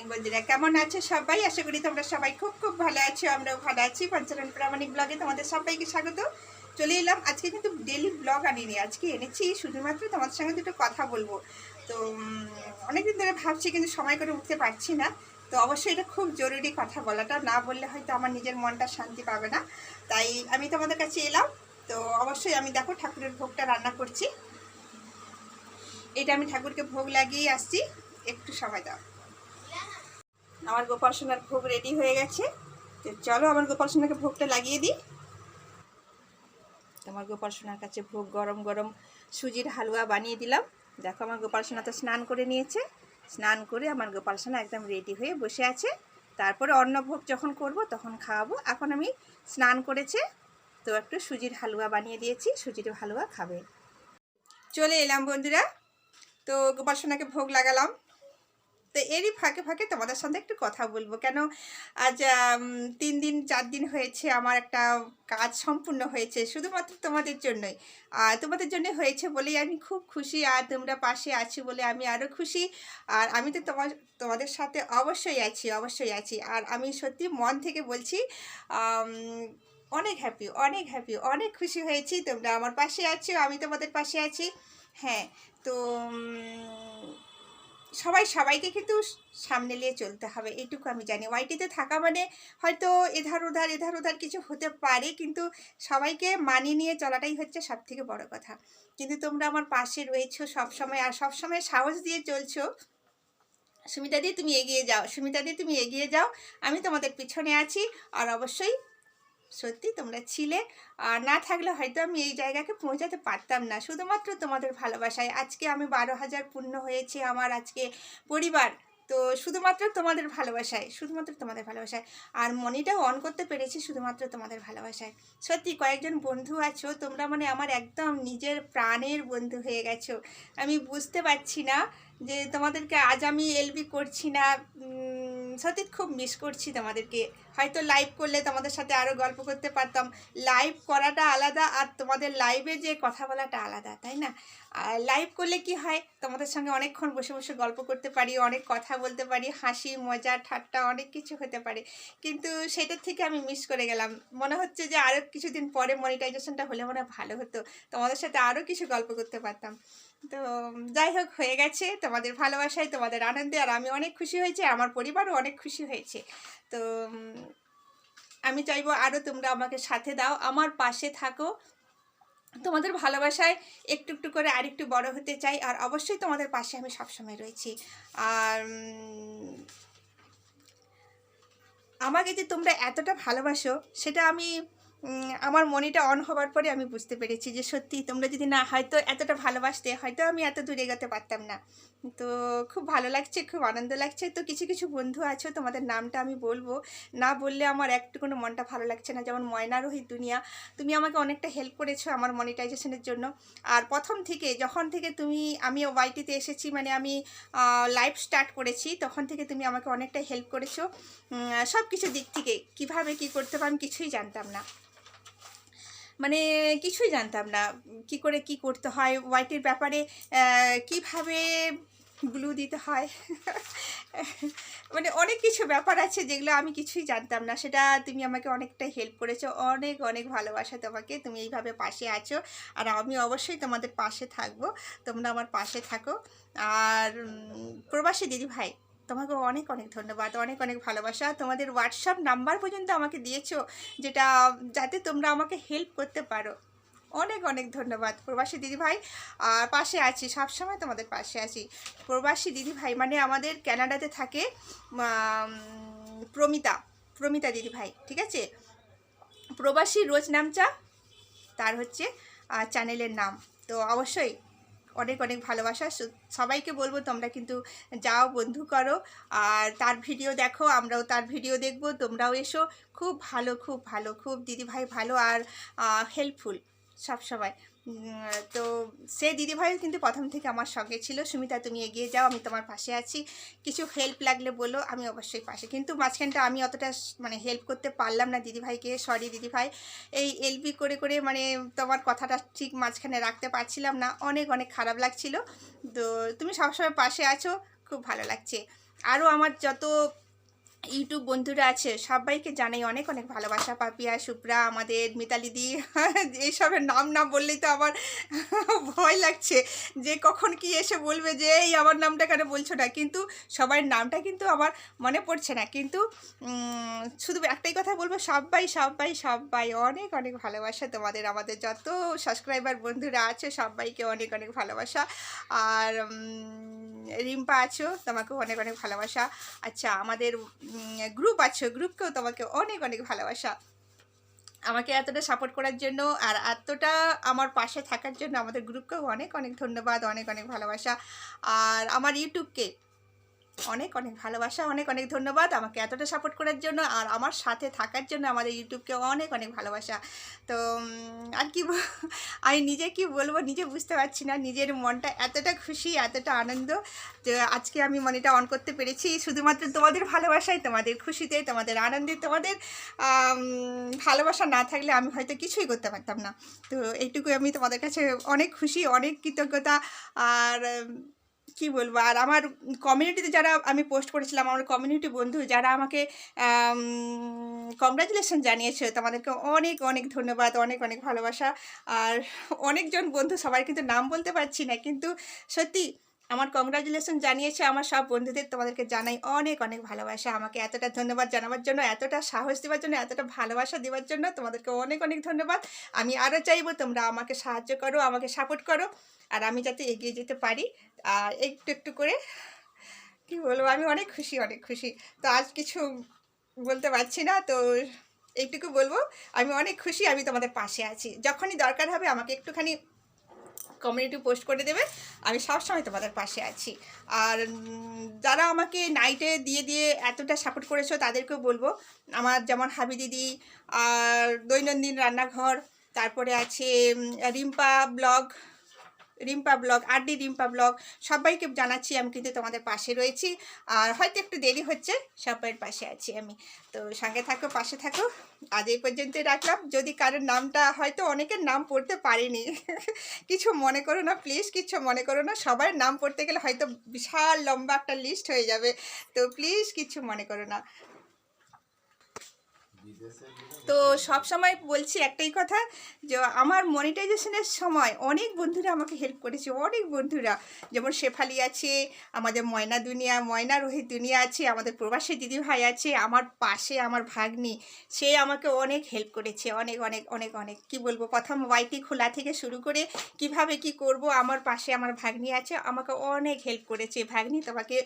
Morning বন্ধুরা। কেমন আছো সবাই? আশা করি তোমরা সবাই খুব খুব ভালো আছো, আমরাও ভালো আছি। পঞ্চানন প্রামাণিক ব্লগে তোমাদের সবাইকে স্বাগত। চলে এলাম। আজকে কিন্তু ডেলি ব্লগ আনিনি। আজকে এনেছি শুধুমাত্র তোমাদের সঙ্গে দুটো কথা বলব। তো অনেকদিন ধরে ভাবছি, কিন্তু সময় করে উঠতে পারছি না। তো অবশ্যই এটা খুব জরুরি কথা বলাটা। না বললে হয়তো আমার নিজের মনটা শান্তি পাবে না। তাই আমি তোমাদের কাছে এলাম। তো অবশ্যই আমি দেখো ঠাকুরের ভোগটা রান্না করছি। এটা আমি ঠাকুরকে ভোগ লাগিয়ে আসছি। একটু সময় দাও। আমার গোপাল সোনার ভোগ রেডি হয়ে গেছে। তো চলো আমার গোপাল সোনাকে ভোগটা লাগিয়ে দিই। তোমার গোপাল সোনার কাছে ভোগ গরম গরম সুজির হালুয়া বানিয়ে দিলাম। দেখো আমার গোপাল সোনা তো স্নান করে নিয়েছে। স্নান করে আমার গোপাল সোনা একদম রেডি হয়ে বসে আছে। তারপরে অন্নভোগ যখন করব তখন খাওয়াবো। এখন আমি স্নান করেছে, তো একটু সুজির হালুয়া বানিয়ে দিয়েছি, সুজির হালুয়া খাবে। চলে এলাম বন্ধুরা। তো গোপাল সোনাকে ভোগ লাগালাম। তো এরই ফাঁকে ফাঁকে তোমাদের সঙ্গে একটু কথা বলব। কেন আজ তিন দিন, চার দিন হয়েছে, আমার একটা কাজ সম্পূর্ণ হয়েছে, শুধুমাত্র তোমাদের জন্যই। আর তোমাদের জন্য হয়েছে বলেই আমি খুব খুশি, আর তোমরা পাশে আছি বলে আমি আরও খুশি। আর আমি তো তোমার, তোমাদের সাথে অবশ্যই আছি অবশ্যই আছি। আর আমি সত্যি মন থেকে বলছি অনেক হ্যাপি অনেক হ্যাপি অনেক খুশি হয়েছি। তোমরা আমার পাশে আছো, আমি তোমাদের পাশে আছি। হ্যাঁ তো সবাই সবাইকে কিন্তু সামনে নিয়ে চলতে হবে, এইটুকু আমি জানি। ওয়াইটিতে থাকা মানে হয়তো এধার ওধার এধার ওধার কিছু হতে পারে, কিন্তু সবাইকে মানিয়ে নিয়ে চলাটাই হচ্ছে সব থেকে বড় কথা। কিন্তু তোমরা আমার পাশে রয়েছো, সবসময় আর সবসময় সাহস দিয়ে চলছো। সুমিতা দি, তুমি এগিয়ে যাও, সুমিতা দি, তুমি এগিয়ে যাও, আমি তোমাদের পিছনে আছি। আর অবশ্যই সত্যি তোমরা ছিলে। আর না থাকলে হয়তো আমি এই জায়গাকে পৌঁছাতে পারতাম না। শুধুমাত্র তোমাদের ভালোবাসায়। আজকে আমি বারো হাজার পূর্ণ হয়েছে আমার আজকে পরিবার। তো শুধুমাত্র তোমাদের ভালোবাসায়, শুধুমাত্র তোমাদের ভালোবাসায়। আর মনিটাও অন করতে পেরেছি শুধুমাত্র তোমাদের ভালোবাসায়। সত্যি কয়েকজন বন্ধু আছো, তোমরা মানে আমার একদম নিজের প্রাণের বন্ধু হয়ে গেছো। আমি বুঝতে পারছি না যে তোমাদেরকে আজ আমি এলবি করছি না। সত্যি খুব মিস করছি তোমাদেরকে। হয়তো লাইভ করলে তোমাদের সাথে আরও গল্প করতে পারতাম। লাইভ করাটা আলাদা আর তোমাদের লাইভে যে কথা বলাটা আলাদা, তাই না? আর লাইভ করলে কি হয়? তোমাদের সঙ্গে অনেকক্ষণ বসে বসে গল্প করতে পারি, অনেক কথা বলতে পারি, হাসি, মজা, ঠাট্টা অনেক কিছু হতে পারে। কিন্তু সেটার থেকে আমি মিস করে গেলাম। মনে হচ্ছে যে আরও কিছুদিন পরে মনিটাইজেশনটা হলে মনে ভালো হতো। তোমাদের সাথে আরও কিছু গল্প করতে পারতাম। তো যাই হোক হয়ে গেছে। তোমাদের ভালোবাসায়, তোমাদের আনন্দে, আর আমি অনেক খুশি হয়েছি, আমার পরিবারও অনেক খুশি হয়েছে। তো আমি চাইব আরও তোমরা আমাকে সাথে দাও, আমার পাশে থাকো। তোমাদের ভালোবাসায় একটু একটু করে আরেকটু বড় হতে চাই, আর অবশ্যই তোমাদের পাশে আমি সবসময় রয়েছি। আর আমাকে যে তোমরা এতটা ভালোবাসো, সেটা আমি আমার মনিটা অন হওয়ার পরে আমি বুঝতে পেরেছি যে সত্যি তোমরা যদি না হয়তো এতটা ভালোবাসতে হয়তো আমি এত দূরে এগোতে পারতাম না। তো খুব ভালো লাগছে, খুব আনন্দ লাগছে। তো কিছু কিছু বন্ধু আছো, তোমাদের নামটা আমি বলব। না বললে আমার একটুকুনো মনটা ভালো লাগছে না। যেমন ময়না রোহিত দুনিয়া, তুমি আমাকে অনেকটা হেল্প করেছ আমার মনিটাইজেশনের জন্য। আর প্রথম থেকে, যখন থেকে তুমি, আমি ওয়াইটিতে এসেছি মানে আমি লাইভ স্টার্ট করেছি, তখন থেকে তুমি আমাকে অনেকটা হেল্প করেছ। সব কিছু দিক থেকে, কীভাবে কি করতে পারো আমি কিছুই জানতাম না। মানে কিছুই জানতাম না। কি করে কি করতে হয়? হোয়াইটের ব্যাপারে কীভাবে গ্লু দিতে হয়? মানে অনেক কিছু ব্যাপার আছে যেগুলো আমি কিছুই জানতাম না। সেটা তুমি আমাকে অনেকটা হেল্প করেছ। অনেক অনেক ভালোবাসা তোমাকে। তুমি এইভাবে পাশে আছো। আর আমি অবশ্যই তোমাদের পাশে থাকব। তোমরা আমার পাশে থাকো। আর প্রবাসী দিদি ভাই তোমাকে অনেক অনেক ধন্যবাদ, অনেক অনেক ভালোবাসা। তোমাদের হোয়াটসঅ্যাপ নাম্বার পর্যন্ত আমাকে দিয়েছ, যেটা, যাতে তোমরা আমাকে হেল্প করতে পারো। অনেক অনেক ধন্যবাদ, প্রবাসী দিদিভাই। আর পাশে আছি, সবসময় তোমাদের পাশে আছি। প্রবাসী দিদিভাই মানে আমাদের ক্যানাডাতে থাকে প্রমিতা প্রমিতা দিদিভাই, ঠিক আছে? প্রবাসী রোজ নামচা, তার হচ্ছে চ্যানেলের নাম। তো অবশ্যই অনেক অনেক ভালোবাসা। সবাইকে বলব তোমরা কিন্তু যাও, বন্ধু করো। আর তার ভিডিও দেখো, আমরাও তার ভিডিও দেখব। তোমরাও এসো। খুব ভালো খুব ভালো, খুব দিদিভাই ভালো আর হেল্পফুল সব সময় তো সে দিদিভাইও কিন্তু প্রথম থেকে আমার সঙ্গে ছিল। সুমিতা, তুমি এগিয়ে যাও, আমি তোমার পাশে আছি। কিছু হেল্প লাগলে বলো, আমি অবশ্যই পাশে। কিন্তু মাঝখানটা আমি অতটা মানে হেল্প করতে পারলাম না দিদিভাইকে। সরি দিদিভাই। এই এলবি করে করে মানে তোমার কথাটা ঠিক মাঝখানে রাখতে পারছিলাম না। অনেক অনেক খারাপ লাগছিল। তো তুমি সবসময় পাশে আছো, খুব ভালো লাগছে। আরও আমার যত ইউটিউব বন্ধুরা আছে, সবাইকে জানাই অনেক অনেক ভালোবাসা। পাপিয়া, সুপ্রা, আমাদের মিতালিদি এইসবের নাম না বললেই তো আমার ভয় লাগছে। যে কখন কি এসে বলবে যে, এই আমার নামটা কেন বলছো না? কিন্তু সবার নামটা কিন্তু আমার মনে পড়ছে না। কিন্তু শুধু একটাই কথা বলব, সবাই সবাই সবাই অনেক অনেক ভালোবাসা তোমাদের। আমাদের যত সাবস্ক্রাইবার বন্ধুরা আছে, সবাইকে অনেক অনেক ভালোবাসা। আর রিম্পা আছো, তোমাকেও অনেক অনেক ভালোবাসা। আচ্ছা আমাদের গ্রুপ আছো গ্রুপকেও তোমাকে অনেক অনেক ভালোবাসা। আমাকে এতটা সাপোর্ট করার জন্য আর এতটা আমার পাশে থাকার জন্য আমাদের গ্রুপকেও অনেক অনেক ধন্যবাদ, অনেক অনেক ভালোবাসা। আর আমার ইউটিউবকে অনেক অনেক ভালোবাসা, অনেক অনেক ধন্যবাদ আমাকে এতটা সাপোর্ট করার জন্য আর আমার সাথে থাকার জন্য আমাদের ইউটিউবকে অনেক অনেক ভালোবাসা। তো আর কি আমি নিজে কি বলব নিজে বুঝতে পারছি না, নিজের মনটা এতটা খুশি, এতটা আনন্দ যে আজকে আমি মনিটা অন করতে পেরেছি। শুধুমাত্র তোমাদের ভালোবাসায়, তোমাদের খুশিতে, তোমাদের আনন্দে, তোমাদের ভালোবাসা না থাকলে আমি হয়তো কিছুই করতে পারতাম না। তো এইটুকু আমি তোমাদের কাছে অনেক খুশি, অনেক কৃতজ্ঞতা আর কি বলব? আর আমার কমিউনিটিতে যারা আমি পোস্ট করেছিলাম, আমার কমিউনিটি বন্ধু, যারা আমাকে কংগ্রাচুলেশন জানিয়েছে। তোমাদেরকে অনেক অনেক ধন্যবাদ, অনেক অনেক ভালোবাসা। আর অনেকজন বন্ধু, সবাই কিন্তু নাম বলতে পারছি না, কিন্তু সত্যি আমার কংগ্রাচুলেশন জানিয়েছে আমার সব বন্ধুদের, তোমাদেরকে জানাই অনেক অনেক ভালোবাসা। আমাকে এতটা ধন্যবাদ জানাবার জন্য, এতটা সাহস দেওয়ার জন্য, এতটা ভালোবাসা দেওয়ার জন্য তোমাদেরকে অনেক অনেক ধন্যবাদ। আমি আরও চাইব তোমরা আমাকে সাহায্য করো, আমাকে সাপোর্ট করো, আর আমি যাতে এগিয়ে যেতে পারি, আর একটু একটু করে, কি বলব, আমি অনেক খুশি অনেক খুশি। তো আজ কিছু বলতে পারছি না, তো এইটুকু বলব, আমি অনেক খুশি আমি তোমাদের পাশে আছি। যখনই দরকার হবে আমাকে একটুখানি কমিউনিটি পোস্ট করে দেবে। আমি সবসময় তোমাদের পাশে আছি। আর যারা আমাকে নাইটে দিয়ে দিয়ে এতটা সাপোর্ট করেছ, তাদেরকেও বলব। আমার যেমন হাবি দিদি, আর দৈনন্দিন রান্নাঘর, তারপরে আছে Rimpa blog Rimpa blog RD Rimpa blog, সবাইকে জানাচ্ছি আমি কিন্তু তোমাদের পাশে রয়েছি। আর হয়তো একটু দেরি হচ্ছে সবাইয়ের পাশে আছি আমি। তো সঙ্গে থাকো, পাশে থাকো। আজ এই পর্যন্তই রাখলাম। যদি কারোর নামটা হয়তো অনেকের নাম পড়তে পারিনি, কিছু মনে করো না প্লিজ কিছু মনে করো না। সবার নাম পড়তে গেলে হয়তো বিশাল লম্বা একটা লিস্ট হয়ে যাবে। তো প্লিজ কিছু মনে করো না। তো সব সময় বলছি একটাই কথা যে আমার মনিটাইজেশনের সময় অনেক বন্ধুরা আমাকে হেল্প করেছে, অনেক বন্ধুরা। যেমন শেফালি আছে, আমাদের ময়না দুনিয়া, ময়না রোহিত দুনিয়া আছে, আমাদের প্রবাসী দিদিভাই আছে, আমার পাশে আমার ভাগ্নি, সে আমাকে অনেক হেল্প করেছে, অনেক অনেক অনেক অনেক। কি বলব? প্রথম ওয়াইটি খোলা থেকে শুরু করে কীভাবে কি করব? আমার পাশে আমার ভাগ্নি আছে, আমাকে অনেক হেল্প করেছে। ভাগ্নি তোমাকে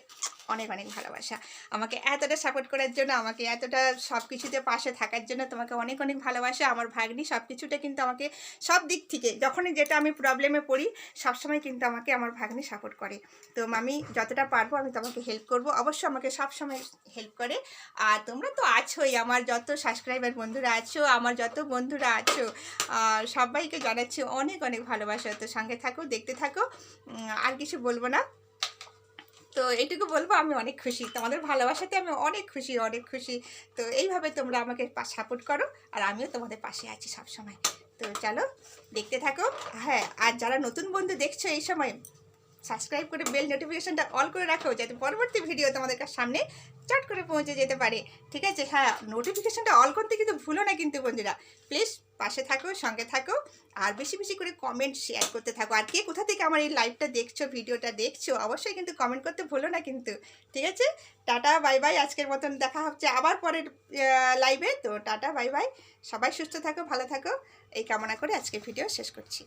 অনেক অনেক ভালোবাসা। আমাকে এতটা সাপোর্ট করার জন্য, আমাকে এতটা সব কিছুতে পাশে থাকার জন্য তোমাকে অনেক অনেক ভালোবাসা। আমার ভাগ্নি সব কিছুটা কিন্তু আমাকে সব দিক থেকে, যখনই যেটা আমি প্রবলেমে পড়ি, সবসময় কিন্তু আমাকে আমার ভাগ্নি সাপোর্ট করে। তো আমি যতটা পারব আমি তোমাকে হেল্প করব। অবশ্যই আমাকে সবসময় হেল্প করে। আর তোমরা তো আছোই, আমার যত সাবস্ক্রাইবার বন্ধুরা আছো, আমার যত বন্ধুরা আছো সবাইকে জানাচ্ছি অনেক অনেক ভালোবাসা। তো সঙ্গে থাকো, দেখতে থাকো। আর কিছু বলব না। তো এইটুকু বলব, আমি অনেক খুশি। তোমাদের ভালোবাসাতে আমি অনেক খুশি অনেক খুশি। তো এইভাবে তোমরা আমাকে সাপোর্ট করো, আর আমিও তোমাদের পাশে আছি সবসময়। তো চলো, দেখতে থাকো। হ্যাঁ আর যারা নতুন বন্ধু দেখছ এই সময় সাবস্ক্রাইব করে বেল নোটিফিকেশানটা অল করে রাখো, যাতে পরবর্তী ভিডিও তোমাদের সামনে চট করে পৌঁছে যেতে পারে। ঠিক আছে? হ্যাঁ নোটিফিকেশানটা অল করতে কিন্তু ভুলো না কিন্তু বন্ধুরা। প্লিজ পাশে থাকো, সঙ্গে থাকো, আর বেশি বেশি করে কমেন্ট শেয়ার করতে থাকো। আর কে কোথা থেকে আমার এই লাইভটা দেখছ ভিডিওটা দেখছ, অবশ্যই কিন্তু কমেন্ট করতে ভুলো না কিন্তু। ঠিক আছে? টাটা বাই বাই আজকের মতন দেখা হচ্ছে আবার পরের লাইভে তো টাটা বাই বাই সবাই সুস্থ থাকো, ভালো থাকো। এই কামনা করে আজকের ভিডিও শেষ করছি।